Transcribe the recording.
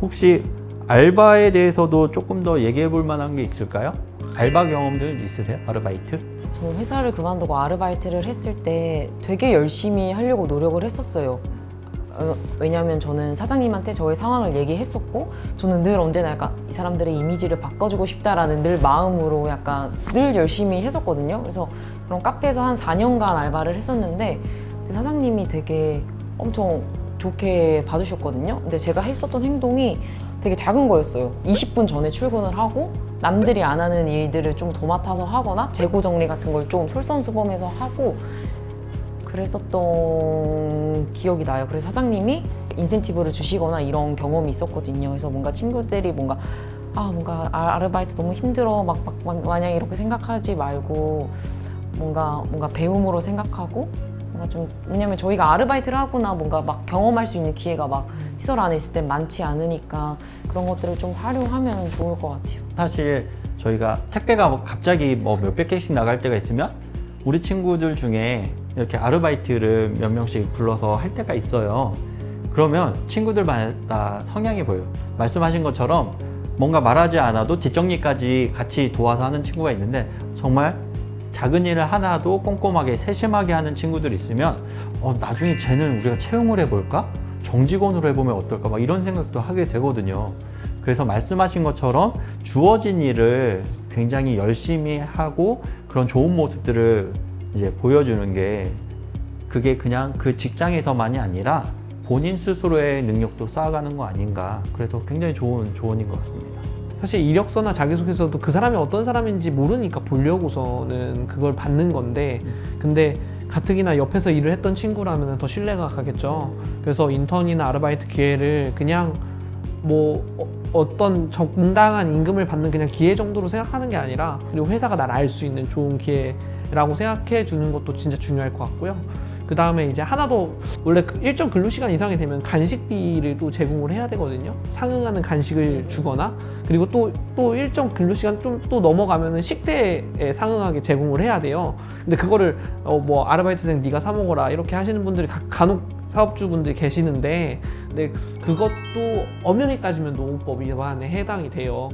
혹시 알바에 대해서도 조금 더 얘기해 볼 만한 게 있을까요? 알바 경험들 있으세요? 아르바이트? 저는 회사를 그만두고 아르바이트를 했을 때 되게 열심히 하려고 노력을 했었어요. 어, 왜냐하면 저는 사장님한테 저의 상황을 얘기했었고 저는 늘 언제나 약간 이 사람들의 이미지를 바꿔주고 싶다라는 늘 마음으로 약간 늘 열심히 했었거든요. 그래서 그런 카페에서 한 4년간 알바를 했었는데 그 사장님이 되게 엄청 좋게 봐주셨거든요. 근데 제가 했었던 행동이 되게 작은 거였어요. 20분 전에 출근을 하고 남들이 안 하는 일들을 좀 도맡아서 하거나 재고 정리 같은 걸 좀 솔선수범해서 하고 그랬었던 기억이 나요. 그래서 사장님이 인센티브를 주시거나 이런 경험이 있었거든요. 그래서 뭔가 친구들이 뭔가 아 뭔가 아- 아르바이트 너무 힘들어 막, 막, 막 마냥 이렇게 생각하지 말고 뭔가 뭔가 배움으로 생각하고 뭔가 좀 왜냐면 저희가 아르바이트를 하거나 뭔가 막 경험할 수 있는 기회가 막 시설 안에 있을 땐 많지 않으니까 그런 것들을 좀 활용하면 좋을 것 같아요. 사실 저희가 택배가 뭐 갑자기 뭐 몇백 개씩 나갈 때가 있으면 우리 친구들 중에 이렇게 아르바이트를 몇 명씩 불러서 할 때가 있어요. 그러면 친구들마다 성향이 보여요. 말씀하신 것처럼 뭔가 말하지 않아도 뒷정리까지 같이 도와서 하는 친구가 있는데 정말 작은 일을 하나도 꼼꼼하게 세심하게 하는 친구들 있으면 어, 나중에 쟤는 우리가 채용을 해볼까? 정직원으로 해보면 어떨까? 막 이런 생각도 하게 되거든요. 그래서 말씀하신 것처럼 주어진 일을 굉장히 열심히 하고 그런 좋은 모습들을 이제 보여주는 게 그게 그냥 그 직장에서만이 아니라 본인 스스로의 능력도 쌓아가는 거 아닌가. 그래서 굉장히 좋은 조언인 것 같습니다. 사실 이력서나 자기소개서도 그 사람이 어떤 사람인지 모르니까 보려고서는 그걸 받는 건데 근데 가뜩이나 옆에서 일을 했던 친구라면 더 신뢰가 가겠죠. 그래서 인턴이나 아르바이트 기회를 그냥 뭐 어, 떤 정당한 임금을 받는 그냥 기회 정도로 생각하는 게 아니라 그리고 회사가 나를 알수 있는 좋은 기회라고 생각해 주는 것도 진짜 중요할 것 같고요. 그 다음에 이제 하나도 원래 그 일정 근로 시간 이상이 되면 간식비를 또 제공을 해야 되거든요. 상응하는 간식을 주거나 그리고 또 또 일정 근로 시간 좀 또 넘어가면은 식대에 상응하게 제공을 해야 돼요. 근데 그거를 어 뭐 아르바이트생 네가 사 먹어라 이렇게 하시는 분들이 가- 간혹 사업주분들이 계시는데 근데 그것도 엄연히 따지면 노무법 위반에 해당이 돼요.